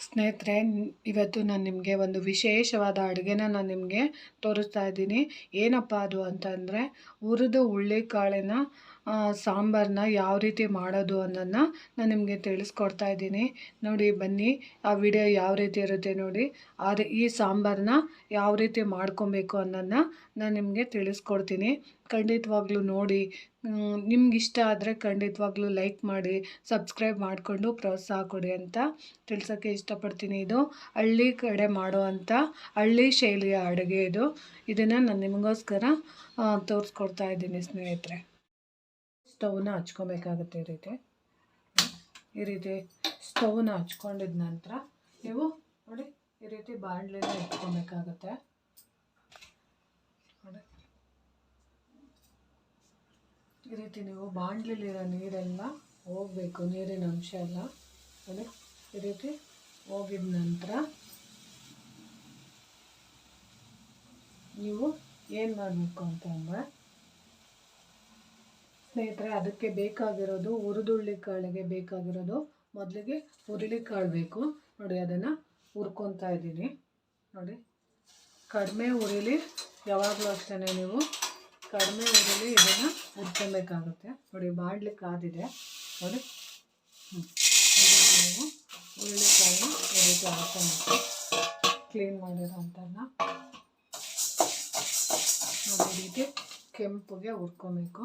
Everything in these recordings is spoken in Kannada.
ಸ್ನೇಹಿತರೆ, ಇವತ್ತು ನಾನು ನಿಮಗೆ ಒಂದು ವಿಶೇಷವಾದ ಅಡುಗೆನ ನಾನು ನಿಮಗೆ ತೋರಿಸ್ತಾ ಇದ್ದೀನಿ. ಏನಪ್ಪ ಅದು ಅಂತಂದರೆ, ಹುರಿದು ಹುಳ್ಳಿಕಾಳಿನ ಸಾಂಬಾರನ್ನ ಯಾವ ರೀತಿ ಮಾಡೋದು ಅನ್ನೋದನ್ನ ನಾನು ನಿಮಗೆ ತಿಳಿಸ್ಕೊಡ್ತಾ ಇದ್ದೀನಿ. ನೋಡಿ, ಬನ್ನಿ, ಆ ವಿಡಿಯೋ ಯಾವ ರೀತಿ ಇರುತ್ತೆ ನೋಡಿ. ಆದರೆ ಈ ಸಾಂಬಾರನ್ನ ಯಾವ ರೀತಿ ಮಾಡ್ಕೊಬೇಕು ಅನ್ನೋದನ್ನ ನಾನು ನಿಮಗೆ ತಿಳಿಸ್ಕೊಡ್ತೀನಿ. ಖಂಡಿತವಾಗ್ಲೂ ನೋಡಿ. ನಿಮ್ಗೆ ಇಷ್ಟ ಆದರೆ ಖಂಡಿತವಾಗ್ಲೂ ಲೈಕ್ ಮಾಡಿ, ಸಬ್ಸ್ಕ್ರೈಬ್ ಮಾಡಿಕೊಂಡು ಪ್ರೋತ್ಸಾಹ ಕೊಡಿ ಅಂತ ತಿಳ್ಸೋಕ್ಕೆ ಇಷ್ಟಪಡ್ತೀನಿ ಇದು. ಹಳ್ಳಿ ಕಡೆ ಮಾಡುವಂಥ ಹಳ್ಳಿ ಶೈಲಿಯ ಅಡುಗೆ ಇದು. ಇದನ್ನು ನಾನು ನಿಮಗೋಸ್ಕರ ತೋರಿಸ್ಕೊಡ್ತಾ ಇದ್ದೀನಿ ಸ್ನೇಹಿತರೆ. ಸ್ಟವ್ನ ಹಚ್ಕೊಬೇಕಾಗುತ್ತೆ ಈ ರೀತಿ. ಈ ರೀತಿ ಸ್ಟವ್ನ ಹಚ್ಕೊಂಡಿದ ನಂತರ ನೀವು ನೋಡಿ ಈ ರೀತಿ ಬಾಣಲೆನ ಇಟ್ಕೊಬೇಕಾಗತ್ತೆ. ನೋಡಿ. ಈ ರೀತಿ ನೀವು ಬಾಣಲಿಲಿರೋ ನೀರೆಲ್ಲ ಹೋಗಬೇಕು, ನೀರಿನ ಅಂಶ ಎಲ್ಲ. ನೋಡಿ, ಈ ರೀತಿ ಹೋಗಿದ ನಂತರ ನೀವು ಏನು ಮಾಡಬೇಕು ಅಂತಂದರೆ ಸ್ನೇಹಿತರೆ, ಅದಕ್ಕೆ ಬೇಕಾಗಿರೋದು ಹುರಿದುಳ್ಳಿ ಕಾಳಿಗೆ ಬೇಕಾಗಿರೋದು. ಮೊದಲಿಗೆ ಹುರುಳಿ ಕಾಳು ಬೇಕು. ನೋಡಿ, ಅದನ್ನು ಹುರ್ಕೊತಾ ಇದ್ದೀನಿ. ನೋಡಿ, ಕಡಿಮೆ ಹುರಿಲಿ ಯಾವಾಗಲೂ ಅಷ್ಟೇ ನೀವು ಕಡಿಮೆ ಹುರಿಲಿ ಇದನ್ನು ಹುರ್ಕೊಬೇಕಾಗುತ್ತೆ. ನೋಡಿ ಬಾಡ್ಲಿ ಕಾದಿದೆ ನೋಡಿ. ಹ್ಞೂ ನೀವು ಹುರುಳಿ ಕಾಳು ಈ ಹಾಕೊಂಡು ಕ್ಲೀನ್ ಮಾಡಿರೋಂಥನ್ನ ನೋಡಿ ಅದೇ ರೀತಿ ಕೆಂಪುಗೆ ಹುರ್ಕೊಬೇಕು.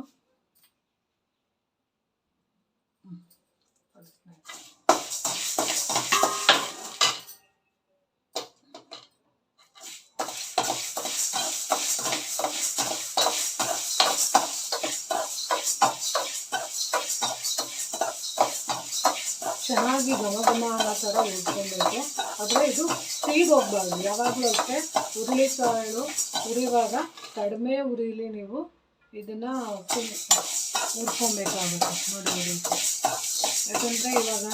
ಚೆನ್ನಾಗಿ ಘಮ ಘಮ ಅನ್ನೋ ಥರ ಉಳ್ಕೊಂಡಿರುತ್ತೆ ಆದರೆ ಇದು ಸ್ಪೀಡ್ ಹೋಗ್ಬಾರ್ದು. ಯಾವಾಗಲೂ ಅಷ್ಟೇ ಹುರುಳಿಕಾಳು ಉರಿವಾಗ ಕಡಿಮೆ ಉರಿಲಿ ನೀವು ಇದನ್ನು ಹುರ್ಕೊಬೇಕಾಗುತ್ತೆ ನೋಡಿ ಯಾಕಂದರೆ ಇವಾಗ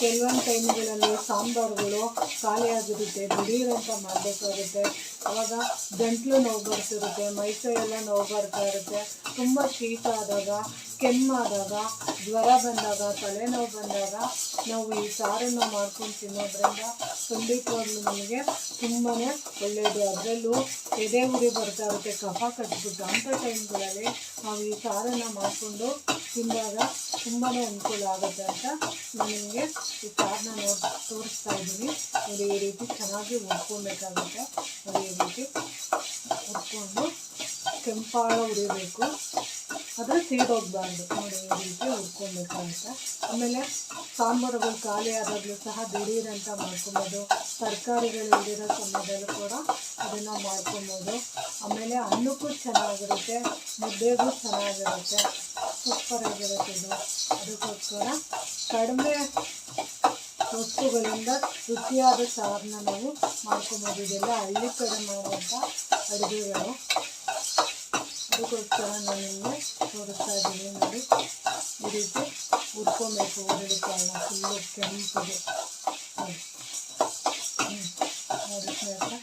ಕೆಲವೊಂದು ಟೈಮ್ಗಳಲ್ಲಿ ಸಾಂಬಾರುಗಳು ಖಾಲಿಯಾಗಿರುತ್ತೆ ದಿಢೀರಂತ ಮಾಡಬೇಕಾಗುತ್ತೆ. ಅವಾಗ ಗಂಟ್ಲು ನೋವು ಬರ್ತಿರುತ್ತೆ ಮೈಸೂರೆಲ್ಲ ನೋವು ಬರ್ತಾ ಇರುತ್ತೆ. ತುಂಬ ಶೀತ ಆದಾಗ ಕೆಮ್ಮಾದಾಗ ಜ್ವರ ಬಂದಾಗ, ತಲೆನೋವು ಬಂದಾಗ ನಾವು ಈ ಸಾರನ್ನು ಮಾಡ್ಕೊಂಡು ತಿನ್ನೋದ್ರಿಂದ ಖಂಡಿತವಾಗ್ಲೂ ನಮಗೆ ತುಂಬಾ ಒಳ್ಳೆಯದು ಅದರಲ್ಲೂ ಎದೆ ಉರಿ ಬರ್ತಾ ಇರುತ್ತೆ, ಕಫ ಕಟ್ಬಿಟ್ಟು ಅಂಥ ಟೈಮ್ಗಳಲ್ಲಿ ನಾವು ಈ ಸಾರನ್ನು ಮಾಡಿಕೊಂಡು ತಿಂದಾಗ ತುಂಬಾ ಅನುಕೂಲ ಆಗುತ್ತೆ ಅಂತ ನಾನು ನಿಮಗೆ ಈ ಸಾರನ್ನ ನೋಡಿ, ತೋರಿಸ್ತಾ ಇದ್ದೀನಿ. ನೋಡಿ, ಈ ರೀತಿ ಚೆನ್ನಾಗಿ ಹುರ್ಕೊಬೇಕಾಗುತ್ತೆ. ನೋಡಿ, ಈ ರೀತಿ ಹುರ್ಕೊಂಡು ಕೆಂಪಾಳ ಉರಿಬೇಕು ಆದರೆ ಸೀದೋಗ್ಬಾರ್ದು ನೋಡಿ ಈ ರೀತಿ ಹುರ್ಕೊಬೇಕಾಗುತ್ತೆ ಆಮೇಲೆ ಸಾಂಬಾರುಗಳು ಖಾಲಿ ಆದಾಗಲೂ ಸಹ ದಿಢೀರಂತ ಮಾಡ್ಕೊಬೋದು. ತರಕಾರಿಗಳು ಇಲ್ದಿರೋ ಸಮಯದಲ್ಲೂ ಕೂಡ ಅದನ್ನು ಮಾಡ್ಕೊಬೋದು. ಆಮೇಲೆ ಅನ್ನಕ್ಕೂ ಚೆನ್ನಾಗಿರುತ್ತೆ, ಮುದ್ದೆಗೂ ಚೆನ್ನಾಗಿರುತ್ತೆ ಸೂಪರಾಗಿರುತ್ತೆ ಇದು. ಅದಕ್ಕೋಸ್ಕರ ಕಡಿಮೆ ವಸ್ತುಗಳಿಂದ ರುಚಿಯಾದ ಸಾರನ್ನ ನಾವು ಮಾಡ್ಕೊಬೋದು. ಇದೆಲ್ಲ ಹಳ್ಳಿ ಕಡೆ ಮಾಡುವಂಥ ಅಡುಗೆಗಳು. ಅದಕ್ಕೋಸ್ಕರ ನಾನು ನಿಮಗೆ ತೋರಿಸ್ತಾ ಇದ್ದೀನಿ ನೋಡಿ ಈ ರೀತಿ ಹುರ್ಕೊಬೇಕು ಹುರುಳಿ ಕಾಳನ್ನ ಫುಲ್ಲು ಕೆಂಪಿಗೆ ನೋಡಿ ಸ್ನೇಹಿತರೆ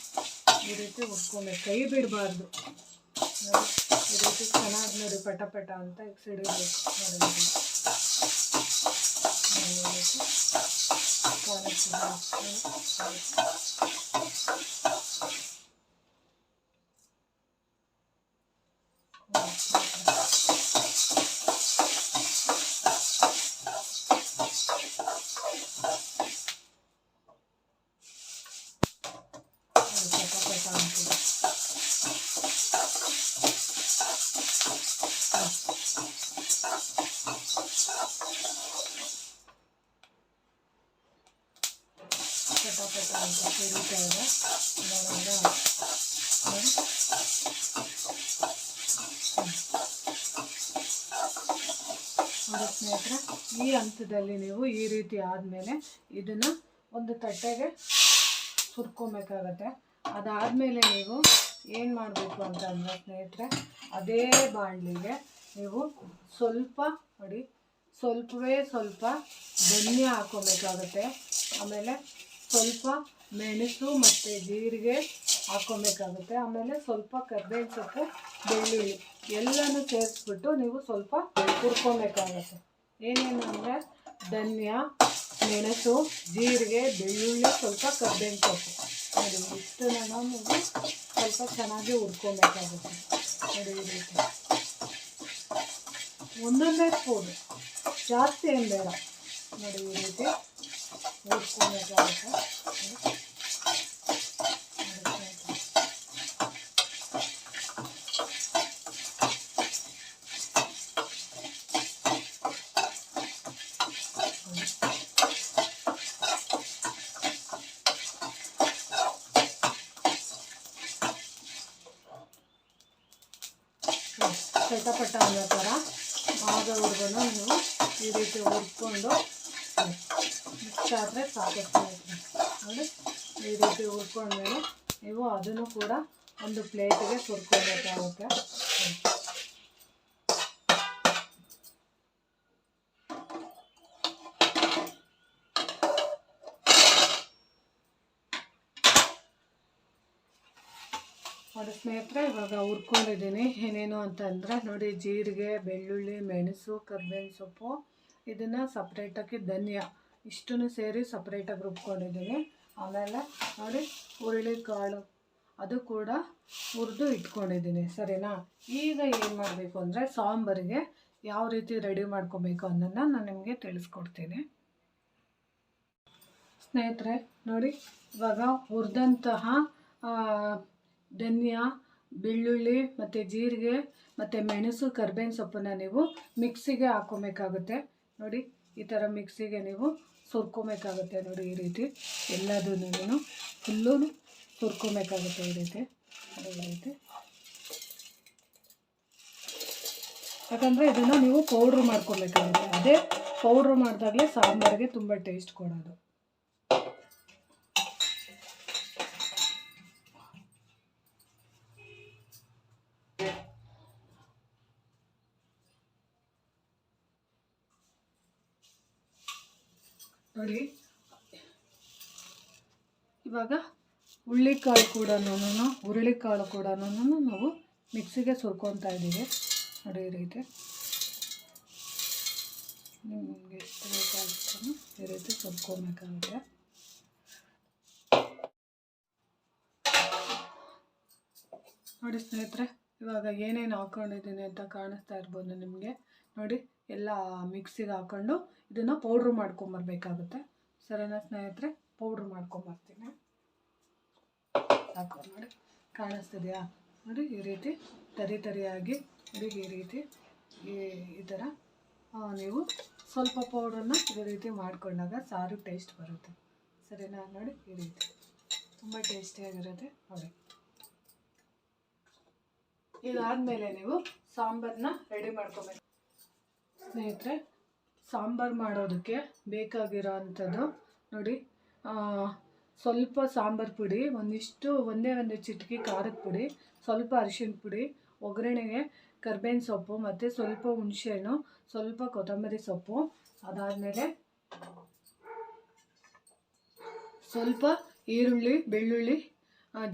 ಈ ರೀತಿ ಹುರ್ಕೊಬೇಕು ಕೈ ಬಿಡಬಾರ್ದು ನೋಡಿ ಈ ರೀತಿ ಚೆನ್ನಾಗಿ ನೋಡಿ ಪಟ ಪಟ ಅಂತ ಸಿಡಿಬೇಕು ನೋಡಿ ಕಾಣಿಸ್ತಿದೆ ಹಂತದಲ್ಲಿ ನೀವು ಈ ರೀತಿ ಆದಮೇಲೆ ಇದನ್ನು ಒಂದು ತಟ್ಟೆಗೆ ಹುರ್ಕೊಬೇಕಾಗತ್ತೆ ಅದಾದಮೇಲೆ ನೀವು ಏನು ಮಾಡಬೇಕು ಅಂತ ಅಂದರೆ ಸ್ನೇಹಿತರೆ, ಅದೇ ಬಾಣಲಿಗೆ ನೀವು ಸ್ವಲ್ಪ ನೋಡಿ, ಸ್ವಲ್ಪವೇ ಸ್ವಲ್ಪ ಧನ್ಯ ಹಾಕ್ಕೊಬೇಕಾಗತ್ತೆ ಆಮೇಲೆ ಸ್ವಲ್ಪ ಮೆಣಸು ಮತ್ತು ಜೀರಿಗೆ ಹಾಕ್ಕೊಬೇಕಾಗುತ್ತೆ ಆಮೇಲೆ ಸ್ವಲ್ಪ ಕರ್ಬೇವಿನ ಸೊಪ್ಪು, ಬೆಳ್ಳುಳ್ಳಿ ಎಲ್ಲನೂ ಸೇರಿಸ್ಬಿಟ್ಟು ನೀವು ಸ್ವಲ್ಪ ಹುರ್ಕೊಬೇಕಾಗತ್ತೆ. ಏನೇನು ಅಂದರೆ ಧನ್ಯ, ಮೆಣಸು, ಜೀರಿಗೆ, ಬೆಳ್ಳುಳ್ಳಿ, ಸ್ವಲ್ಪ ಕರ್ಬೇವಿನ ಸೊಪ್ಪು. ನೋಡಿ, ಇಷ್ಟನ್ನ ನಾವು ಸ್ವಲ್ಪ ಚೆನ್ನಾಗಿ ಹುರ್ಕೊಬೇಕಾಗುತ್ತೆ. ನೋಡಿ, ಈ ರೀತಿ. ಒಂದೊಂದೇ ಸ್ಪೂನ್. ಜಾಸ್ತಿ ಏನು ಬೇಡ. ನೋಡಿ, ಈ ರೀತಿ ಹುರ್ಕೊಬೇಕಾಗುತ್ತೆ ನೋಡಿ. ನೋಡಿ ಸ್ನೇಹಿತರೆ. ಚಟಪಟ ಅನ್ನೋ ಥರ ಆಗೋವರೆಗೂ ನೀವು ಈ ರೀತಿ ಹುರ್ಕೊಂಡು ಮಿಕ್ಸ್ ಆದರೆ ಸಾಕು ಅಂದರೆ ನೋಡಿ ಈ ರೀತಿ ಹುರ್ಕೊಂಡ್ಮೇಲೆ ನೀವು ಅದನ್ನು ಕೂಡ ಒಂದು ಪ್ಲೇಟಿಗೆ ಸುರ್ಕೊಬೇಕಾಗುತ್ತೆ ನೋಡಿ ಸ್ನೇಹಿತರೆ, ಇವಾಗ ಹುರ್ಕೊಂಡಿದ್ದೀನಿ. ಏನೇನು ಅಂತಂದರೆ ನೋಡಿ, ಜೀರಿಗೆ, ಬೆಳ್ಳುಳ್ಳಿ, ಮೆಣಸು, ಕರ್ಬೇವಿನ ಸೊಪ್ಪು ಇದನ್ನು ಸಪ್ರೇಟಾಗಿ ಧನಿಯಾ, ಇಷ್ಟನ್ನು ಸೇರಿ ಸಪ್ರೇಟಾಗಿ ರುಬ್ಕೊಂಡಿದ್ದೀನಿ. ಆಮೇಲೆ ನೋಡಿ ಹುರುಳಿಕಾಳು, ಅದು ಕೂಡ ಹುರಿದು ಇಟ್ಕೊಂಡಿದ್ದೀನಿ, ಸರಿನಾ? ಈಗ ಏನು ಮಾಡಬೇಕು ಅಂದರೆ ಸಾಂಬಾರಿಗೆ ಯಾವ ರೀತಿ ರೆಡಿ ಮಾಡ್ಕೋಬೇಕು ಅನ್ನೋದನ್ನ ನಾನು ನಿಮಗೆ ತಿಳಿಸ್ಕೊಡ್ತೀನಿ. ಸ್ನೇಹಿತರೆ, ನೋಡಿ ಇವಾಗ ಹುರಿದಂತಹ ಧನಿಯಾ, ಬೆಳ್ಳುಳ್ಳಿ ಮತ್ತು ಜೀರಿಗೆ ಮತ್ತು ಮೆಣಸು, ಕರ್ಬೇವಿನ ಸೊಪ್ಪನ್ನು ನೀವು ಮಿಕ್ಸಿಗೆ ಹಾಕ್ಕೊಬೇಕಾಗುತ್ತೆ ನೋಡಿ, ಈ ಥರ ಮಿಕ್ಸಿಗೆ ನೀವು ಸುರ್ಕೊಬೇಕಾಗುತ್ತೆ ನೋಡಿ ಈ ರೀತಿ. ಎಲ್ಲದನ್ನು ಫುಲ್ಲು ಸುರ್ಕೊಬೇಕಾಗುತ್ತೆ ಈ ರೀತಿ. ಈ ರೀತಿ. ಯಾಕಂದರೆ ಇದನ್ನು ನೀವು ಪೌಡ್ರ್ ಮಾಡ್ಕೊಬೇಕಾಗುತ್ತೆ ಅದೇ ಪೌಡ್ರ್ ಮಾಡಿದಾಗಲೇ ಸಾಂಬಾರಿಗೆ ತುಂಬ ಟೇಸ್ಟ್ ಕೊಡೋದು. ನೋಡಿ. ಇವಾಗ ಹುಳ್ಳಿಕಾಳು ಕೂಡ ಹುರುಳಿಕಾಳು ಕೂಡ ನಾವು ಮಿಕ್ಸಿಗೆ ಸುರ್ಕೊತಾ ಇದ್ದೀವಿ. ನೋಡಿ ಈ ರೀತಿ. ನಿಮಗೆ ಎಷ್ಟು ಬೇಕಾಗುತ್ತೋ ಈ ರೀತಿ ಸುರ್ಕೊಬೇಕಾಗುತ್ತೆ ನೋಡಿ ಸ್ನೇಹಿತರೆ, ಇವಾಗ ಏನೇನು ಹಾಕ್ಕೊಂಡಿದ್ದೀನಿ ಅಂತ ಕಾಣಿಸ್ತಾ ಇರ್ಬೋದು ನಿಮಗೆ. ನೋಡಿ, ಎಲ್ಲ ಮಿಕ್ಸಿಗೆ ಹಾಕ್ಕೊಂಡು ಇದನ್ನು ಪೌಡ್ರ್ ಮಾಡ್ಕೊಂಬರ್ಬೇಕಾಗುತ್ತೆ. ಸರಿನಾ ಸ್ನೇಹಿತರೆ? ಪೌಡ್ರ್ ಮಾಡ್ಕೊಂಬರ್ತೀನಿ. ಸಾಕು ನೋಡಿ, ಕಾಣಿಸ್ತಿದೆಯಾ? ನೋಡಿ, ಈ ರೀತಿ ತರಿ ತರಿಯಾಗಿ, ನೋಡಿ, ಈ ರೀತಿ ಈ ಥರ ನೀವು ಸ್ವಲ್ಪ ಪೌಡ್ರನ್ನ ಈ ರೀತಿ ಮಾಡಿಕೊಂಡಾಗ ಸಾರು ಟೇಸ್ಟ್ ಬರುತ್ತೆ. ಸರಿನಾ? ನೋಡಿ, ಈ ರೀತಿ. ತುಂಬ ಟೇಸ್ಟಿಯಾಗಿರುತ್ತೆ ನೋಡಿ. ಇದಾದಮೇಲೆ ನೀವು ಸಾಂಬಾರನ್ನ ರೆಡಿ ಮಾಡ್ಕೊಬೇಕು. ಸ್ನೇಹಿತರೆ, ಸಾಂಬಾರು ಮಾಡೋದಕ್ಕೆ ಬೇಕಾಗಿರೋ ಅಂಥದ್ದು ನೋಡಿ ಸ್ವಲ್ಪ ಸಾಂಬಾರು ಪುಡಿ, ಒಂದಿಷ್ಟು, ಒಂದೇ ಒಂದು ಚಿಟಕಿ ಖಾರದ ಪುಡಿ, ಸ್ವಲ್ಪ ಅರಿಶಿನ ಪುಡಿ, ಒಗ್ಗರಣೆಗೆ ಕರ್ಬೇವಿನ ಸೊಪ್ಪು ಮತ್ತು ಸ್ವಲ್ಪ ಹುಣಸೆಹಣ್ಣು, ಸ್ವಲ್ಪ ಕೊತ್ತಂಬರಿ ಸೊಪ್ಪು, ಅದಾದಮೇಲೆ ಸ್ವಲ್ಪ ಈರುಳ್ಳಿ, ಬೆಳ್ಳುಳ್ಳಿ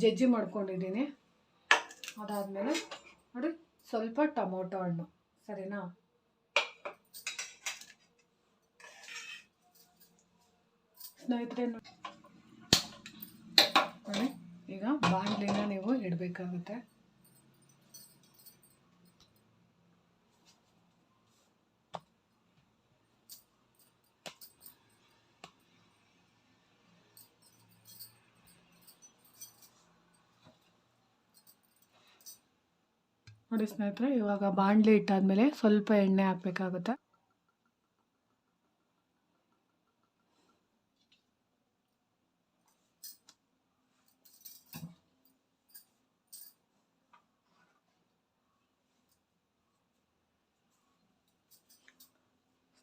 ಜಜ್ಜಿ ಮಾಡ್ಕೊಂಡಿದ್ದೀನಿ. ಅದಾದಮೇಲೆ ನೋಡಿ, ಸ್ವಲ್ಪ ಟೊಮೊಟೊ ಹಣ್ಣು, ಸರಿನಾ? ಸ್ನೇಹಿತರೆ ನೋಡಿ. ಈಗ ಬಾಣಲಿನ ನೀವು ಇಡಬೇಕಾಗುತ್ತೆ. ನೋಡಿ ಸ್ನೇಹಿತರೆ ಇವಾಗ ಬಾಂಡ್ಲಿ ಇಟ್ಟಾದ್ಮೇಲೆ ಸ್ವಲ್ಪ ಎಣ್ಣೆ ಹಾಕಬೇಕಾಗುತ್ತೆ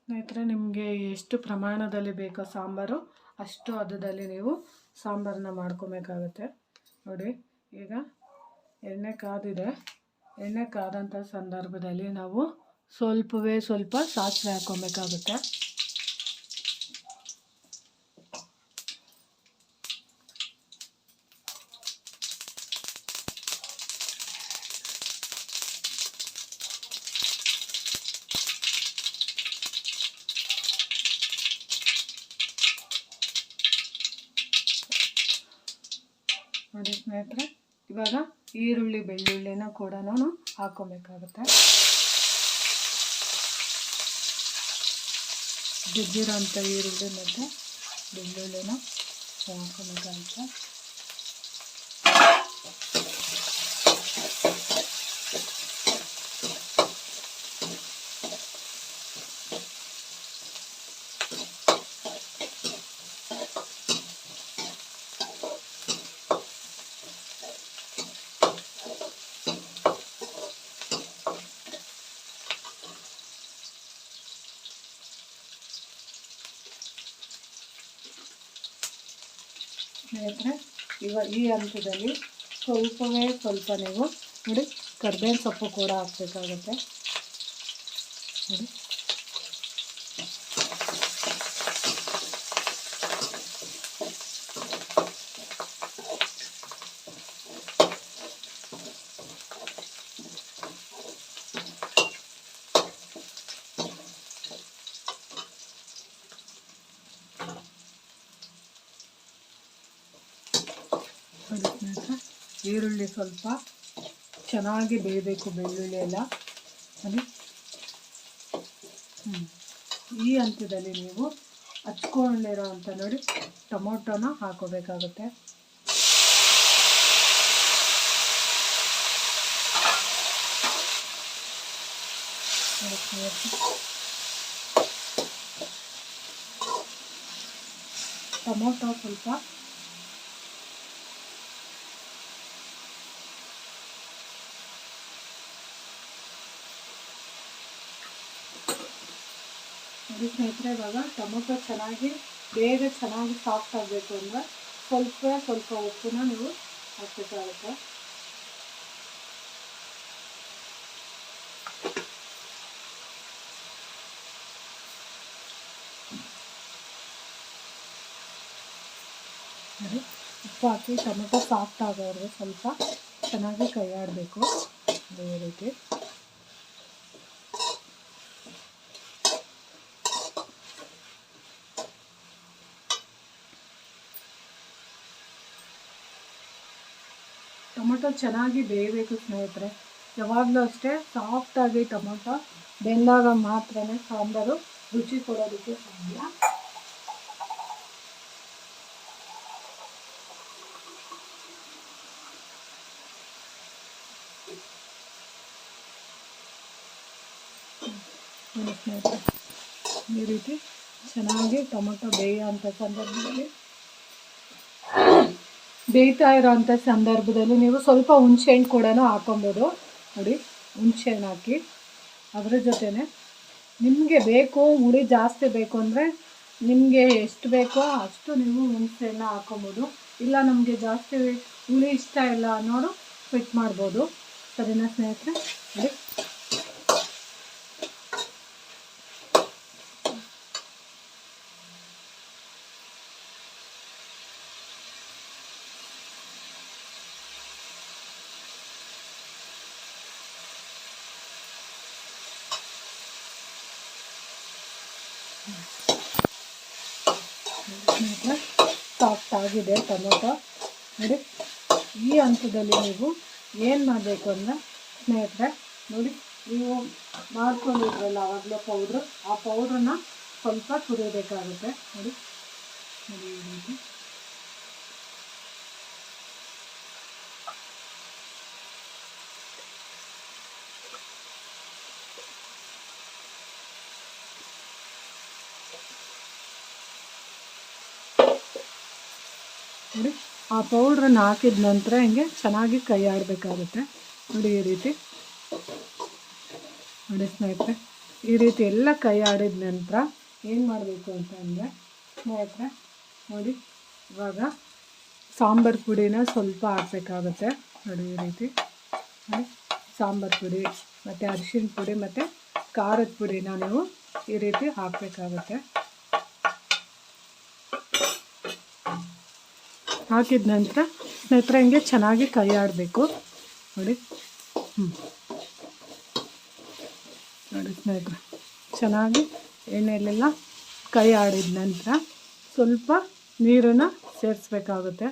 ಸ್ನೇಹಿತರೆ ನಿಮಗೆ ಎಷ್ಟು ಪ್ರಮಾಣದಲ್ಲಿ ಬೇಕೋ ಸಾಂಬಾರು, ಅಷ್ಟು ಅದದಲ್ಲಿ ನೀವು ಸಾಂಬಾರನ್ನ ಮಾಡ್ಕೊಬೇಕಾಗುತ್ತೆ. ನೋಡಿ, ಈಗ ಎಣ್ಣೆ ಕಾದಿದೆ. ಎಣ್ಣೆ ಕಾದಂಥ ಸಂದರ್ಭದಲ್ಲಿ ನಾವು ಸ್ವಲ್ಪವೇ ಸ್ವಲ್ಪ ಸಾಸಿವೆ ಹಾಕ್ಕೊಬೇಕಾಗುತ್ತೆ ಬೆಳ್ಳುಳ್ಳಿನ ಕೂಡ ಹಾಕ್ಕೊಬೇಕಾಗುತ್ತೆ. ಬಿದ್ದಿರೋಂಥ ಈರುಳ್ಳಿ ಮತ್ತು ಬೆಳ್ಳುಳ್ಳಿನ ಹಾಕ್ಕೊಬೇಕಾಗುತ್ತೆ. ಸ್ನೇಹಿತರೆ ಇವ ಈ ಹಂತದಲ್ಲಿ ಸ್ವಲ್ಪವೇ ಸ್ವಲ್ಪ ನೀವು ನೋಡಿ ಕರ್ಬೇವಿನ ಸೊಪ್ಪು ಕೂಡ ಹಾಕಬೇಕಾಗುತ್ತೆ. ನೋಡಿ ನೋಡಿ ಸ್ನೇಹಿತರೆ ಈರುಳ್ಳಿ ಸ್ವಲ್ಪ ಚೆನ್ನಾಗಿ ಬೇಯಬೇಕು ಬೆಳ್ಳುಳ್ಳಿ ಎಲ್ಲ ಅಲ್ಲಿ ಈ ಹಂತದಲ್ಲಿ ನೀವು ಹಚ್ಕೊಂಡಿರೋ ಅಂತ ನೋಡಿ ಟೊಮೊಟೊನ ಹಾಕೋಬೇಕಾಗುತ್ತೆ. ಟೊಮೊಟೊ ಸ್ವಲ್ಪ ನೋಡಿ ಸ್ನೇಹಿತರೆ, ಇವಾಗ ಟೊಮೊಟೊ ಚೆನ್ನಾಗಿ, ಬೇಗ ಚೆನ್ನಾಗಿ ಸಾಫ್ಟ್ ಆಗಬೇಕು ಅಂದರೆ ಸ್ವಲ್ಪ ಸ್ವಲ್ಪ ಉಪ್ಪನ್ನ ನೀವು ಹಾಕಬೇಕಾಗುತ್ತೆ. ನೋಡಿ, ಉಪ್ಪು ಹಾಕಿ ಟೊಮೊಟೊ ಸಾಫ್ಟ್ ಆಗೋವರೆಗೆ ಸ್ವಲ್ಪ ಚೆನ್ನಾಗಿ ಕೈ ಆಡಬೇಕು ಅದೇ ರೀತಿ. ಟೊಮೊಟೊ ಚೆನ್ನಾಗಿ ಬೇಯಬೇಕು ಸ್ನೇಹಿತರೆ. ಯಾವಾಗಲೂ ಅಷ್ಟೇ ಸಾಫ್ಟಾಗಿ ಟೊಮೊಟೊ ಬೆಂದಾಗ ಮಾತ್ರ ಸಾಂಬಾರು ರುಚಿ ಕೊಡೋದಕ್ಕೆ ಸಾಧ್ಯ. ಈ ರೀತಿ ಚೆನ್ನಾಗಿ ಟೊಮೊಟೊ ಬೇಯೋಂಥ ಸಂದರ್ಭದಲ್ಲಿ ಬೇಯ್ತಾ ಇರೋವಂಥ ಸಂದರ್ಭದಲ್ಲಿ ನೀವು ಸ್ವಲ್ಪ ಹುಣಸೆಹಣ್ಣು ಕೂಡ ಹಾಕೊಬೋದು ನೋಡಿ, ಹುಣಸೆಹಣ್ಣು ಹಾಕಿ. ಅದರ ಜೊತೆನೆ ನಿಮಗೆ ಬೇಕು, ಹುಳಿ ಜಾಸ್ತಿ ಬೇಕು ಅಂದರೆ ನಿಮಗೆ ಎಷ್ಟು ಬೇಕೋ ಅಷ್ಟು ನೀವು ಹುಣಸೆಹಣ್ಣ ಹಾಕೊಬೋದು ಇಲ್ಲ ನಮಗೆ ಜಾಸ್ತಿ ಹುಳಿ ಇಷ್ಟ ಇಲ್ಲ ಅನ್ನೋರು ಫಿಟ್ ಮಾಡ್ಬೋದು. ಸರಿನಾ ಸ್ನೇಹಿತರೆ? ನೋಡಿ. ಸ್ನೇಹಿತರೆ ಸಾಫ್ಟ್ ಆಗಿದೆ ಟೊಮೊಟೊ. ನೋಡಿ, ಈ ಹಂತದಲ್ಲಿ ನೀವು ಏನು ಮಾಡಬೇಕು ಅಂದರೆ, ಸ್ನೇಹಿತರೆ, ನೋಡಿ, ನೀವು ಮಾಡ್ಕೊಂಡಿದ್ರಲ್ಲ ಆವಾಗಲೇ ಪೌಡ್ರು ಆ ಪೌಡ್ರನ್ನ ಸ್ವಲ್ಪ ತುರಿಬೇಕಾಗುತ್ತೆ. ನೋಡಿ ನೋಡಿ ಈ ರೀತಿ ನೋಡಿ ಆ ಪೌಡ್ರನ್ನ ಹಾಕಿದ ನಂತರ ಹಿಂಗೆ ಚೆನ್ನಾಗಿ ಕೈ ಆಡಬೇಕಾಗುತ್ತೆ. ನೋಡಿ ಈ ರೀತಿ. ನೋಡಿ ಸ್ನೇಹಿತರೆ, ಈ ರೀತಿ ಎಲ್ಲ ಕೈ ಆಡಿದ ನಂತರ ಏನು ಮಾಡಬೇಕು ಅಂತ ಅಂದರೆ, ಸ್ನೇಹಿತರೆ, ನೋಡಿ, ಇವಾಗ ಸಾಂಬಾರು ಪುಡಿನ ಸ್ವಲ್ಪ ಹಾಕಬೇಕಾಗುತ್ತೆ. ನೋಡಿ ಈ ರೀತಿ. ನೋಡಿ, ಸಾಂಬಾರು ಪುಡಿ, ಮತ್ತು ಅರಿಶಿನ ಪುಡಿ, ಮತ್ತು ಖಾರದ ಪುಡಿನ ನೀವು ಈ ರೀತಿ ಹಾಕಬೇಕಾಗುತ್ತೆ. ಹಾಕಿದ ನಂತರ ಸ್ನೇಹಿತರೆ ಹಿಂಗೆ ಚೆನ್ನಾಗಿ ಕೈ ಆಡಬೇಕು ನೋಡಿ. ಹ್ಞೂ ನೋಡಿ ಸ್ನೇಹಿತರ, ಚೆನ್ನಾಗಿ ಎಣ್ಣೆಯಲ್ಲೆಲ್ಲ ಕೈ ಆಡಿದ ನಂತರ ಸ್ವಲ್ಪ ನೀರನ್ನು ಸೇರಿಸ್ಬೇಕಾಗುತ್ತೆ.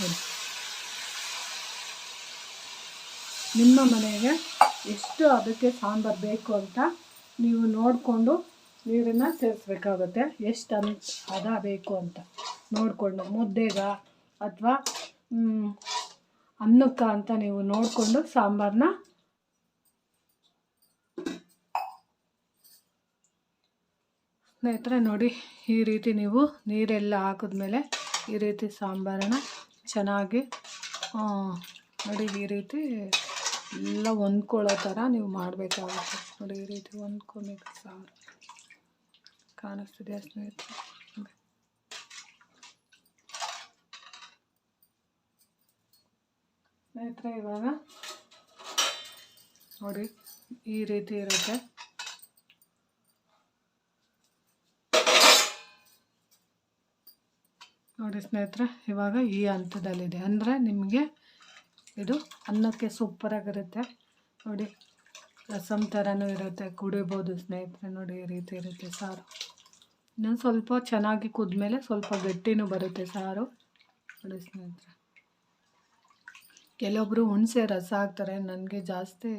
ನೋಡಿ. ನಿಮ್ಮ ಮನೆಗೆ ಎಷ್ಟು ಅದಕ್ಕೆ ಸಾಂಬಾರು ಬೇಕು ಅಂತ ನೀವು ನೋಡಿಕೊಂಡು ನೀರನ್ನು ಸೇರಿಸ್ಬೇಕಾಗುತ್ತೆ. ಎಷ್ಟು ಅನ್ ಹದ ಬೇಕು ಅಂತ. ನೋಡಿಕೊಂಡು, ಮುದ್ದೆಗ ಅಥವಾ ಅನ್ನಕ್ಕ ಅಂತ ನೀವು ನೋಡಿಕೊಂಡು ಸಾಂಬಾರನ್ನ ಸ್ನೇಹಿತರೆ ನೋಡಿ, ಈ ರೀತಿ ನೀವು ನೀರೆಲ್ಲ ಹಾಕಿದ್ಮೇಲೆ ಈ ರೀತಿ ಸಾಂಬಾರನ್ನ ಚೆನ್ನಾಗಿ ನೋಡಿ ಈ ರೀತಿ ಎಲ್ಲ ಹೊಂದ್ಕೊಳ್ಳೋ ಥರ ನೀವು ಮಾಡಬೇಕಾಗುತ್ತೆ. ನೋಡಿ ಈ ರೀತಿ ಹೊಂದ್ಕೊಬೇಕು ಸಾಂಬಾರು. ಕಾಣಿಸ್ತಿದೆಯಾ ಸ್ನೇಹಿತರೆ ನೋಡಿ. ಸ್ನೇಹಿತರೆ, ಇವಾಗ ನೋಡಿ, ಈ ರೀತಿ ಇರುತ್ತೆ. ನೋಡಿ ಸ್ನೇಹಿತರೆ, ಇವಾಗ ಈ ಹಂತದಲ್ಲಿದೆ. ಅಂದರೆ ನಿಮಗೆ ಇದು ಅನ್ನಕ್ಕೆ ಸೂಪರಾಗಿರುತ್ತೆ ನೋಡಿ ರಸಮ್ ಥರನೂ ಇರುತ್ತೆ, ಕುಡಿಬೋದು ಸ್ನೇಹಿತರೆ, ನೋಡಿ ಈ ರೀತಿ ಇರುತ್ತೆ ಸಾರು. ಇನ್ನೊಂದು ಸ್ವಲ್ಪ ಚೆನ್ನಾಗಿ ಕುದ್ಮೇಲೆ ಸ್ವಲ್ಪ ಗಟ್ಟಿನೂ ಬರುತ್ತೆ ಸಾರು. ನೋಡಿ ಸ್ನೇಹಿತರೆ. ಕೆಲವೊಬ್ಬರು ಹುಣಸೆ ರಸ ಹಾಕ್ತಾರೆ. ನನಗೆ ಜಾಸ್ತಿ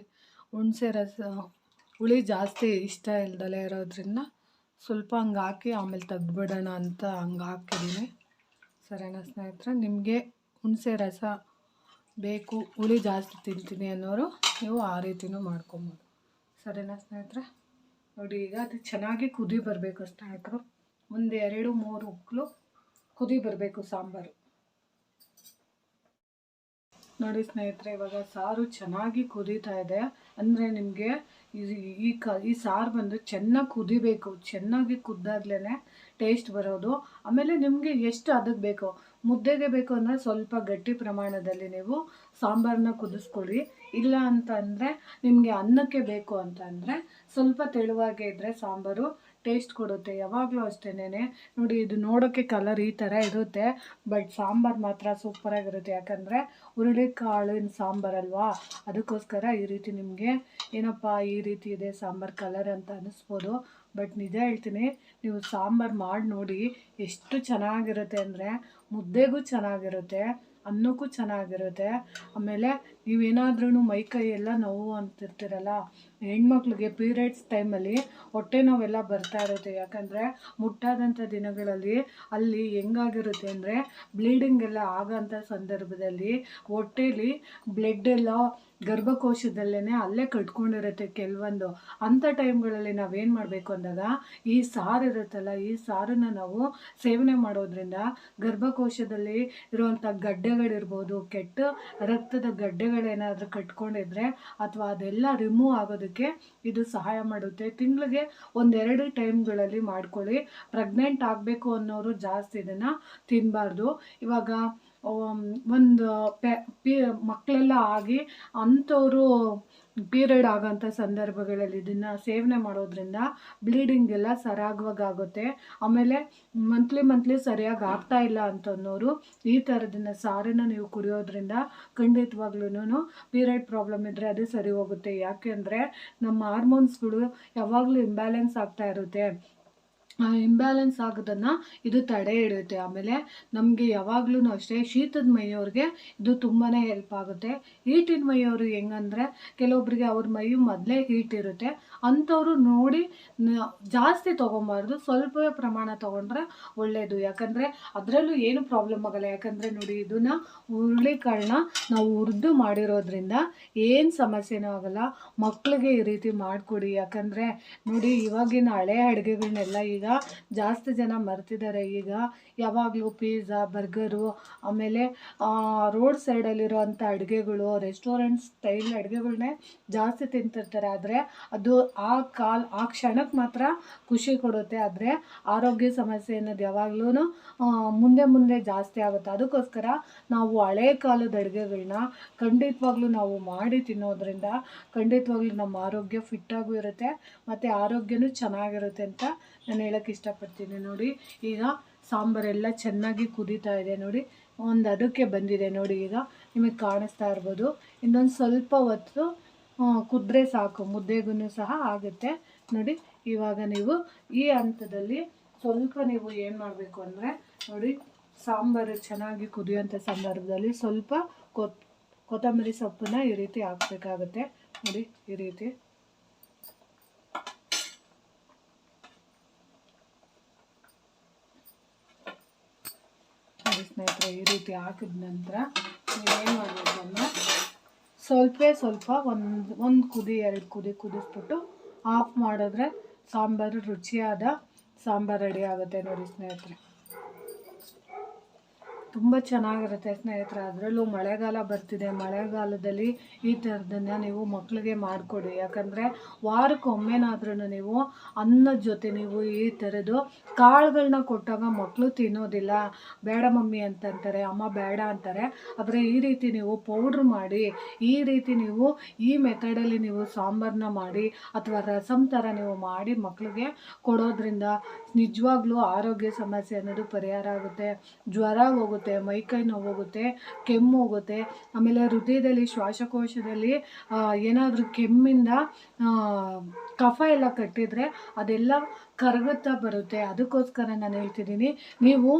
ಹುಣಸೆ ರಸ, ಹುಳಿ ಜಾಸ್ತಿ ಇಷ್ಟ ಇಲ್ದಲೇ ಇರೋದ್ರಿಂದ ಸ್ವಲ್ಪ ಹಂಗೆ ಹಾಕಿ ಆಮೇಲೆ ತೆಗ್ದುಬಿಡೋಣ ಅಂತ ಹಂಗೆ ಹಾಕಿದ್ದೀನಿ ಸರಿನಾ ಸ್ನೇಹಿತರೆ, ನಿಮಗೆ ಹುಣಸೆ ರಸ ಬೇಕು, ಹುಳಿ ಜಾಸ್ತಿ ತಿಂತೀನಿ ಅನ್ನೋರು ನೀವು ಆ ರೀತಿನೂ ಮಾಡ್ಕೊಬೋದು. ಸರಿನಾ ಸ್ನೇಹಿತರೆ? ನೋಡಿ, ಈಗ ಅದು ಚೆನ್ನಾಗಿ ಕುದಿ ಬರಬೇಕು ಸ್ನೇಹಿತರು. ಒಂದು ಎರಡು ಮೂರು ಉಕ್ಕಲು ಕುದಿ ಬರಬೇಕು ಸಾಂಬಾರು. ನೋಡಿ ಸ್ನೇಹಿತರೆ, ಇವಾಗ ಸಾರು ಚೆನ್ನಾಗಿ ಕುದೀತಾ ಇದೆ. ಅಂದರೆ ನಿಮಗೆ ಈ ಕ, ಈ ಸಾರು ಬಂದು ಚೆನ್ನಾಗಿ ಕುದಿಬೇಕು. ಚೆನ್ನಾಗಿ ಕುದ್ದಾಗ್ಲೇ ಟೇಸ್ಟ್ ಬರೋದು. ಆಮೇಲೆ ನಿಮಗೆ ಎಷ್ಟು ಅದಕ್ಕೆ ಬೇಕು? ಮುದ್ದೆಗೆ ಬೇಕು ಅಂದರೆ ಸ್ವಲ್ಪ ಗಟ್ಟಿ ಪ್ರಮಾಣದಲ್ಲಿ ನೀವು ಸಾಂಬಾರನ್ನ ಕುದಿಸ್ಕೊಳ್ಳಿ. ಇಲ್ಲ ಅಂತ ನಿಮಗೆ ಅನ್ನಕ್ಕೆ ಬೇಕು ಅಂತ ಸ್ವಲ್ಪ ತೆಳುವಾಗೆ ಇದ್ದರೆ ಸಾಂಬಾರು ಟೇಸ್ಟ್ ಕೊಡುತ್ತೆ, ಯಾವಾಗಲೂ ಅಷ್ಟೇನೆ ನೋಡಿ, ಇದು ನೋಡೋಕ್ಕೆ ಕಲರ್ ಈ ಥರ ಇರುತ್ತೆ ಬಟ್ ಸಾಂಬಾರು ಮಾತ್ರ ಸೂಪರಾಗಿರುತ್ತೆ ಯಾಕಂದರೆ ಹುರುಳಿಕಾಳಿನ ಸಾಂಬಾರಲ್ವಾ ಅದಕ್ಕೋಸ್ಕರ ಈ ರೀತಿ ನಿಮಗೆ ಏನಪ್ಪ ಈ ರೀತಿ ಇದೆ ಸಾಂಬಾರು ಕಲರ್ ಅಂತ ಅನ್ನಿಸ್ಬೋದು. ಬಟ್ ನಿಜ ಹೇಳ್ತೀನಿ, ನೀವು ಸಾಂಬಾರು ಮಾಡಿ ನೋಡಿ ಎಷ್ಟು ಚೆನ್ನಾಗಿರುತ್ತೆ ಅಂದರೆ ಮುದ್ದೆಗೂ ಚೆನ್ನಾಗಿರುತ್ತೆ, ಅನ್ನಕ್ಕೂ ಚೆನ್ನಾಗಿರುತ್ತೆ. ಆಮೇಲೆ ನೀವೇನಾದ್ರೂ ಮೈಕೈ ಎಲ್ಲ ನೋವು ಅಂತಿರ್ತೀರಲ್ಲ, ಹೆಣ್ಮಕ್ಳಿಗೆ ಪೀರಿಯಡ್ಸ್ ಟೈಮಲ್ಲಿ ಹೊಟ್ಟೆ ನೋವೆಲ್ಲ ಬರ್ತಾ ಇರುತ್ತೆ. ಯಾಕಂದರೆ ಮುಟ್ಟಾದಂಥ ದಿನಗಳಲ್ಲಿ ಅಲ್ಲಿ ಹೆಂಗಾಗಿರುತ್ತೆ ಅಂದರೆ ಬ್ಲೀಡಿಂಗ್ ಎಲ್ಲ ಆಗೋಂಥ ಸಂದರ್ಭದಲ್ಲಿ ಹೊಟ್ಟೆಲಿ ಬ್ಲಡ್ ಎಲ್ಲ ಗರ್ಭಕೋಶದಲ್ಲೇ ಅಲ್ಲೇ ಕಟ್ಕೊಂಡಿರುತ್ತೆ ಕೆಲವೊಂದು. ಅಂಥ ಟೈಮ್ಗಳಲ್ಲಿ ನಾವೇನು ಮಾಡಬೇಕು ಅಂದಾಗ ಈ ಸಾರು ಇರುತ್ತಲ್ಲ, ಈ ಸಾರನ್ನ ನಾವು ಸೇವನೆ ಮಾಡೋದ್ರಿಂದ ಗರ್ಭಕೋಶದಲ್ಲಿ ಇರುವಂಥ ಗಡ್ಡೆಗಳಿರ್ಬೋದು, ಕೆಟ್ಟ ರಕ್ತದ ಗಡ್ಡೆಗಳೇನಾದರೂ ಕಟ್ಕೊಂಡಿದ್ರೆ ಅಥವಾ ಅದೆಲ್ಲ ರಿಮೂವ್ ಆಗೋದಕ್ಕೆ ಇದು ಸಹಾಯ ಮಾಡುತ್ತೆ. ತಿಂಗಳಿಗೆ ಒಂದೆರಡು ಟೈಮ್ಗಳಲ್ಲಿ ಮಾಡ್ಕೊಳ್ಳಿ. ಪ್ರೆಗ್ನೆಂಟ್ ಆಗಬೇಕು ಅನ್ನೋರು ಜಾಸ್ತಿ ಇದನ್ನು ತಿನ್ನಬಾರ್ದು ಇವಾಗ ಒಂದು ಪೆ, ಪಿ ಮಕ್ಕಳೆಲ್ಲ ಆಗಿ ಅಂಥವರು ಪೀರಿಯಡ್ ಆಗೋಂಥ ಸಂದರ್ಭಗಳಲ್ಲಿ ಇದನ್ನು ಸೇವನೆ ಮಾಡೋದ್ರಿಂದ ಬ್ಲೀಡಿಂಗ್ ಎಲ್ಲ ಸರಾಗವಾಗುತ್ತೆ. ಆಮೇಲೆ ಮಂತ್ಲಿ ಮಂತ್ಲಿ ಸರಿಯಾಗಿ ಆಗ್ತಾ ಇಲ್ಲ ಅಂತನ್ನೋರು ಈ ಥರದನ್ನ ಸಾರಿನ ನೀವು ಕುಡಿಯೋದ್ರಿಂದ ಖಂಡಿತವಾಗ್ಲೂ ಪೀರಿಯಡ್ ಪ್ರಾಬ್ಲಮ್ ಇದ್ದರೆ ಅದು ಸರಿ ಹೋಗುತ್ತೆ. ಯಾಕೆಂದರೆ ನಮ್ಮ ಹಾರ್ಮೋನ್ಸ್ಗಳು ಯಾವಾಗಲೂ ಇಂಬ್ಯಾಲೆನ್ಸ್ ಆಗ್ತಾ ಇರುತ್ತೆ. ಇಂಬ್ಯಾಲೆನ್ಸ್ ಆಗೋದನ್ನು ಇದು ತಡೆ ಹಿಡಿಯುತ್ತೆ ಆಮೇಲೆ ನಮಗೆ ಯಾವಾಗಲೂ ಅಷ್ಟೇ ಶೀತದ ಮೈಯವ್ರಿಗೆ ಇದು ತುಂಬಾ ಹೆಲ್ಪ್ ಆಗುತ್ತೆ. ಹೀಟಿನ ಮೈಯವರು ಹೆಂಗಂದ್ರೆ ಕೆಲವೊಬ್ಬರಿಗೆ ಅವ್ರ ಮೈ ಮೊದಲೇ ಹೀಟ್ ಇರುತ್ತೆ. ಅಂಥವ್ರು ನೋಡಿ ಜಾಸ್ತಿ ತೊಗೊಬಾರ್ದು ಸ್ವಲ್ಪ ಪ್ರಮಾಣ ತೊಗೊಂಡ್ರೆ ಒಳ್ಳೆಯದು ಯಾಕಂದರೆ ಅದರಲ್ಲೂ ಏನು ಪ್ರಾಬ್ಲಮ್ ಆಗಲ್ಲ. ಯಾಕಂದರೆ ನೋಡಿ ಇದನ್ನ ಹುರುಳಿಕಾಳನ್ನ ನಾವು ಹುರಿದು ಮಾಡಿರೋದ್ರಿಂದ ಏನು ಸಮಸ್ಯೆನೂ ಆಗಲ್ಲ. ಮಕ್ಕಳಿಗೆ ಈ ರೀತಿ ಮಾಡಿಕೊಡಿ. ಯಾಕಂದರೆ ನೋಡಿ ಇವಾಗಿನ ಹಳೆ ಅಡುಗೆಗಳನ್ನೆಲ್ಲ ಈಗ ಜಾಸ್ತಿ ಜನ ಮರ್ತಿದ್ದಾರೆ ಈಗ ಯಾವಾಗಲೂ ಪಿಜ್ಜಾ ಬರ್ಗರು ಆಮೇಲೆ ರೋಡ್ ಸೈಡಲ್ಲಿರುವಂಥ ಅಡುಗೆಗಳು ರೆಸ್ಟೋರೆಂಟ್ ಸ್ಟೈಲ್ ಅಡುಗೆಗಳನ್ನೇ ಜಾಸ್ತಿ ತಿಂತಿರ್ತಾರೆ. ಆದರೆ ಅದು ಆ ಕಾಲ್, ಆ ಕ್ಷಣಕ್ಕೆ ಮಾತ್ರ ಖುಷಿ ಕೊಡುತ್ತೆ. ಆದರೆ ಆರೋಗ್ಯ ಸಮಸ್ಯೆ ಅನ್ನೋದು ಯಾವಾಗಲೂ ಮುಂದೆ ಮುಂದೆ ಜಾಸ್ತಿ ಆಗುತ್ತೆ. ಅದಕ್ಕೋಸ್ಕರ ನಾವು ಹಳೆ ಕಾಲದ ಅಡುಗೆಗಳನ್ನ ಖಂಡಿತವಾಗ್ಲೂ ನಾವು ಮಾಡಿ ತಿನ್ನೋದ್ರಿಂದ ಖಂಡಿತವಾಗ್ಲೂ ನಮ್ಮ ಆರೋಗ್ಯ ಫಿಟ್ಟಾಗೂ ಇರುತ್ತೆ. ಮತ್ತು ಆರೋಗ್ಯನೂ ಚೆನ್ನಾಗಿರುತ್ತೆ ಅಂತ ನಾನು ಹೇಳೋಕ್ಕೆ ಇಷ್ಟಪಡ್ತೀನಿ ನೋಡಿ. ಈಗ ಸಾಂಬಾರೆಲ್ಲ ಚೆನ್ನಾಗಿ ಕುದೀತಾ ಇದೆ ನೋಡಿ. ಒಂದು ಅದಕ್ಕೆ ಬಂದಿದೆ ನೋಡಿ. ಈಗ ನಿಮಗೆ ಕಾಣಿಸ್ತಾ ಇರ್ಬೋದು. ಇನ್ನೊಂದು ಸ್ವಲ್ಪ ಹೊತ್ತು ಕುದ್ರೆ ಸಾಕು ಮುದ್ದೆಗೂ ಸಹ ಆಗುತ್ತೆ. ನೋಡಿ, ಇವಾಗ ನೀವು ಈ ಹಂತದಲ್ಲಿ ಸ್ವಲ್ಪ ನೀವು ಏನು ಮಾಡಬೇಕು ಅಂದರೆ, ನೋಡಿ, ಸಾಂಬಾರು ಚೆನ್ನಾಗಿ ಕುದಿಯುವಂಥ ಸಂದರ್ಭದಲ್ಲಿ ಸ್ವಲ್ಪ ಕೊತ್, ಕೊತ್ತಂಬರಿ ಸೊಪ್ಪನ್ನ ಈ ರೀತಿ ಹಾಕಬೇಕಾಗುತ್ತೆ. ನೋಡಿ, ಈ ರೀತಿ. ಸ್ನೇಹಿತರೆ, ಈ ರೀತಿ ಹಾಕಿದ ನಂತರ ನೀವೇನು ಮಾಡಬೇಕು ಅಂದರೆ ಸ್ವಲ್ಪ ಸ್ವಲ್ಪ, ಒಂದು ಒಂದು ಕುದಿ, ಎರಡು ಕುದಿ ಕುದಿಸ್ಬಿಟ್ಟು ಆಫ್ ಮಾಡಿದ್ರೆ ಸಾಂಬಾರು ರುಚಿಯಾದ ಸಾಂಬಾರು ರೆಡಿ ಆಗುತ್ತೆ ನೋಡಿ ಸ್ನೇಹಿತರೆ. ತುಂಬ ಚೆನ್ನಾಗಿರುತ್ತೆ ಸ್ನೇಹಿತರೆ. ಅದರಲ್ಲೂ ಮಳೆಗಾಲ ಬರ್ತಿದೆ. ಮಳೆಗಾಲದಲ್ಲಿ ಈ ಥರದನ್ನು ನೀವು ಮಕ್ಕಳಿಗೆ ಮಾಡಿಕೊಡಿ. ಯಾಕಂದರೆ ವಾರಕ್ಕೊಮ್ಮೆನಾದ್ರೂ ನೀವು ಅನ್ನದ ಜೊತೆ ನೀವು ಈ ಥರದ್ದು ಕಾಳುಗಳನ್ನ ಕೊಟ್ಟಾಗ ಮಕ್ಕಳು ತಿನ್ನೋದಿಲ್ಲ. ಬೇಡ ಮಮ್ಮಿ ಅಂತಂತಾರೆ, ಅಮ್ಮ ಬೇಡ ಅಂತಾರೆ. ಆದರೆ ಈ ರೀತಿ ನೀವು ಪೌಡ್ರ್ ಮಾಡಿ, ಈ ರೀತಿ ನೀವು ಈ ಮೆಥಡಲ್ಲಿ ನೀವು ಸಾಂಬಾರನ್ನ ಮಾಡಿ ಅಥವಾ ರಸಮ್ ಥರ ನೀವು ಮಾಡಿ ಮಕ್ಕಳಿಗೆ ಕೊಡೋದ್ರಿಂದ ನಿಜವಾಗ್ಲೂ ಆರೋಗ್ಯ ಸಮಸ್ಯೆ ಅನ್ನೋದು ಪರಿಹಾರ ಆಗುತ್ತೆ. ಜ್ವರ ಹೋಗುತ್ತೆ. ಮೈಕೈ ಕೈ ಹೋಗುತ್ತೆ ಕೆಮ್ಮು ಹೋಗುತ್ತೆ. ಆಮೇಲೆ ಹೃದಯದಲ್ಲಿ, ಶ್ವಾಸಕೋಶದಲ್ಲಿ ಏನಾದರೂ ಕೆಮ್ಮಿಂದ ಕಫ ಎಲ್ಲ ಕಟ್ಟಿದರೆ ಅದೆಲ್ಲ ಕರಗುತ್ತಾ ಬರುತ್ತೆ. ಅದಕ್ಕೋಸ್ಕರ ನಾನು ಹೇಳ್ತಿದ್ದೀನಿ, ನೀವು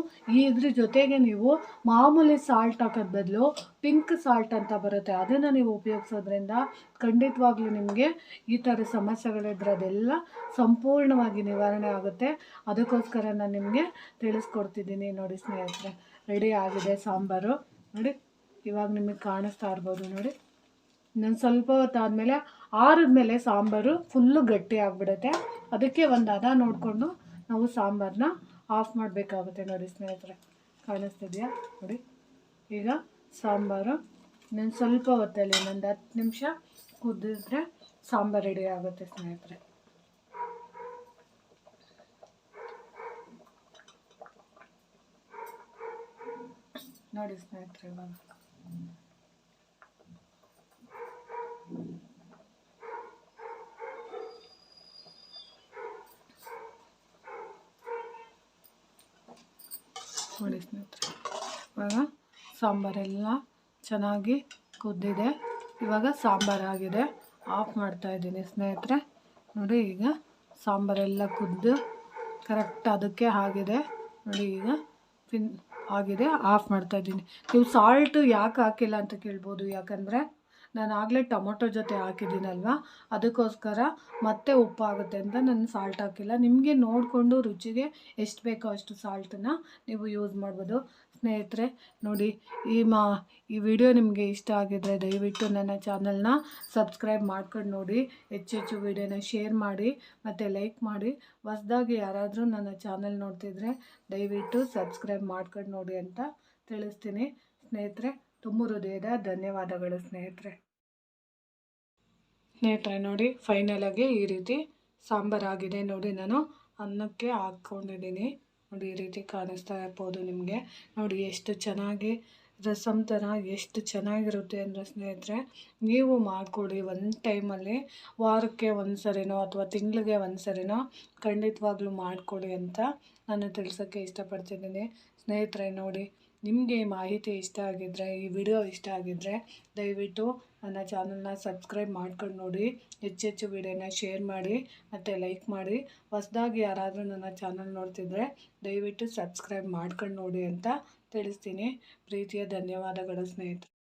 ಇದ್ರ ಜೊತೆಗೆ ನೀವು ಮಾಮೂಲಿ ಸಾಲ್ಟ್ ಹಾಕೋದ್ ಬದಲು ಪಿಂಕ್ ಸಾಲ್ಟ್ ಅಂತ ಬರುತ್ತೆ. ಅದನ್ನು ನೀವು ಉಪಯೋಗಿಸೋದ್ರಿಂದ ಖಂಡಿತವಾಗ್ಲೂ ನಿಮಗೆ ಈ ಥರ ಸಮಸ್ಯೆಗಳಿದ್ರೆ ಅದೆಲ್ಲ ಸಂಪೂರ್ಣವಾಗಿ ನಿವಾರಣೆ ಆಗುತ್ತೆ. ಅದಕ್ಕೋಸ್ಕರ ನಾನು ನಿಮಗೆ ತಿಳಿಸ್ಕೊಡ್ತಿದ್ದೀನಿ ನೋಡಿ ಸ್ನೇಹಿತರೆ. ರೆಡಿ ಆಗಿದೆ ಸಾಂಬಾರು. ನೋಡಿ, ಇವಾಗ ನಿಮಗೆ ಕಾಣಿಸ್ತಾ ಇರ್ಬೋದು ನೋಡಿ. ಇನ್ನೊಂದು ಸ್ವಲ್ಪ ಹೊತ್ತಾದಮೇಲೆ ಆರಿದ್ಮೇಲೆ ಸಾಂಬಾರು ಫುಲ್ಲು ಗಟ್ಟಿ ಆಗಿಬಿಡುತ್ತೆ. ಅದಕ್ಕೆ ಒಂದು ಹದ ನೋಡಿಕೊಂಡು ನಾವು ಸಾಂಬಾರನ್ನ ಆಫ್ ಮಾಡಬೇಕಾಗುತ್ತೆ ನೋಡಿ ಸ್ನೇಹಿತರೆ. ಕಾಣಿಸ್ತಿದೆಯಾ? ನೋಡಿ, ಈಗ ಸಾಂಬಾರು. ಇನ್ನೊಂದು ಸ್ವಲ್ಪ ಹೊತ್ತಲ್ಲಿ ಇನ್ನೊಂದು ಹತ್ತು ನಿಮಿಷ ಕುದಿದ್ರೆ ಸಾಂಬಾರು ರೆಡಿ ಆಗುತ್ತೆ ಸ್ನೇಹಿತರೆ. ನೋಡಿ ಸ್ನೇಹಿತರೆ ಇವಾಗ. ನೋಡಿ ಸ್ನೇಹಿತರೆ, ಇವಾಗ ಸಾಂಬಾರೆಲ್ಲ ಚೆನ್ನಾಗಿ ಕುದ್ದಿದೆ. ಇವಾಗ ಸಾಂಬಾರಾಗಿದೆ ಆಫ್ ಮಾಡ್ತಾ ಇದ್ದೀನಿ ಸ್ನೇಹಿತರೆ. ನೋಡಿ ಈಗ ಸಾಂಬಾರೆಲ್ಲ ಕುದ್ದು ಕರೆಕ್ಟ್ ಅದಕ್ಕೆ ಆಗಿದೆ. ನೋಡಿ ಈಗ ಫಿನ್ ಆಗಿದೆ ಆಫ್ ಮಾಡ್ತಾ ಇದ್ದೀನಿ. ನೀವು ಸಾಲ್ಟು ಯಾಕೆ ಹಾಕಿಲ್ಲ ಅಂತ ಕೇಳ್ಬೋದು. ಯಾಕಂದರೆ ನಾನು ಆಗಲೇ ಟೊಮೊಟೊ ಜೊತೆ ಹಾಕಿದ್ದೀನಲ್ವ? ಅದಕ್ಕೋಸ್ಕರ ಮತ್ತೆ ಉಪ್ಪಾಗುತ್ತೆ ಅಂತ ನಾನು ಸಾಲ್ಟ್ ಹಾಕಿಲ್ಲ. ನಿಮಗೆ ನೋಡಿಕೊಂಡು ರುಚಿಗೆ ಎಷ್ಟು ಬೇಕೋ ಅಷ್ಟು ಸಾಲ್ಟನ್ನು ನೀವು ಯೂಸ್ ಮಾಡ್ಬೋದು. ಸ್ನೇಹಿತರೆ, ನೋಡಿ, ಈ ಮಾ, ಈ ವಿಡಿಯೋ ನಿಮಗೆ ಇಷ್ಟ ಆಗಿದ್ರೆ ದಯವಿಟ್ಟು ನನ್ನ ಚಾನಲ್ನ ಸಬ್ಸ್ಕ್ರೈಬ್ ಮಾಡ್ಕೊಂಡು ನೋಡಿ, ಹೆಚ್ಚು ಹೆಚ್ಚು ವಿಡಿಯೋನ ಶೇರ್ ಮಾಡಿ, ಮತ್ತು ಲೈಕ್ ಮಾಡಿ. ಹೊಸ್ದಾಗಿ ಯಾರಾದರೂ ನನ್ನ ಚಾನಲ್ ನೋಡ್ತಿದ್ರೆ ದಯವಿಟ್ಟು ಸಬ್ಸ್ಕ್ರೈಬ್ ಮಾಡ್ಕೊಂಡು ನೋಡಿ ಅಂತ ತಿಳಿಸ್ತೀನಿ. ಸ್ನೇಹಿತರೆ, ತುಂಬ ಹೃದಯದ ಧನ್ಯವಾದಗಳು ಸ್ನೇಹಿತರೆ. ಸ್ನೇಹಿತರೆ, ನೋಡಿ ಫೈನಲಾಗಿ ಈ ರೀತಿ ಸಾಂಬಾರಾಗಿದೆ. ನೋಡಿ, ನಾನು ಅನ್ನಕ್ಕೆ ಹಾಕ್ಕೊಂಡಿದ್ದೀನಿ. ನೋಡಿ ಈ ರೀತಿ ಕಾಣಿಸ್ತಾ ಇರ್ಬೋದು ನಿಮಗೆ. ನೋಡಿ ಎಷ್ಟು ಚೆನ್ನಾಗಿ ರಸಮ್ ಥರ ಎಷ್ಟು ಚೆನ್ನಾಗಿರುತ್ತೆ ಅಂದರೆ ಸ್ನೇಹಿತರೆ, ನೀವು ಮಾಡಿಕೊಡಿ ಒಂದು ಟೈಮಲ್ಲಿ, ವಾರಕ್ಕೆ ಒಂದು ಸರಿನೋ ಅಥವಾ ತಿಂಗಳಿಗೆ ಒಂದು ಸರಿನೋ ಖಂಡಿತವಾಗ್ಲೂ ಮಾಡಿಕೊಡಿ ಅಂತ ನಾನು ತಿಳಿಸೋಕ್ಕೆ ಇಷ್ಟಪಡ್ತಿದ್ದೀನಿ. ಸ್ನೇಹಿತರೆ, ನೋಡಿ ನಿಮಗೆ ಮಾಹಿತಿ ಇಷ್ಟ ಆಗಿದ್ದರೆ ಈ ವಿಡಿಯೋ ಇಷ್ಟ ಆಗಿದ್ದರೆ ದಯವಿಟ್ಟು ನನ್ನ ಚಾನಲ್ನ ಸಬ್ಸ್ಕ್ರೈಬ್ ಮಾಡ್ಕೊಂಡು ನೋಡಿ. ಹೆಚ್ಚೆಚ್ಚು ವಿಡಿಯೋನ ಶೇರ್ ಮಾಡಿ, ಮತ್ತು ಲೈಕ್ ಮಾಡಿ. ಹೊಸ್ದಾಗಿ ಯಾರಾದರೂ ನನ್ನ ಚಾನಲ್ ನೋಡ್ತಿದ್ರೆ, ದಯವಿಟ್ಟು ಸಬ್ಸ್ಕ್ರೈಬ್ ಮಾಡ್ಕೊಂಡು ನೋಡಿ ಅಂತ ತಿಳಿಸ್ತೀನಿ. ಪ್ರೀತಿಯ ಧನ್ಯವಾದಗಳು ಸ್ನೇಹಿತರೆ.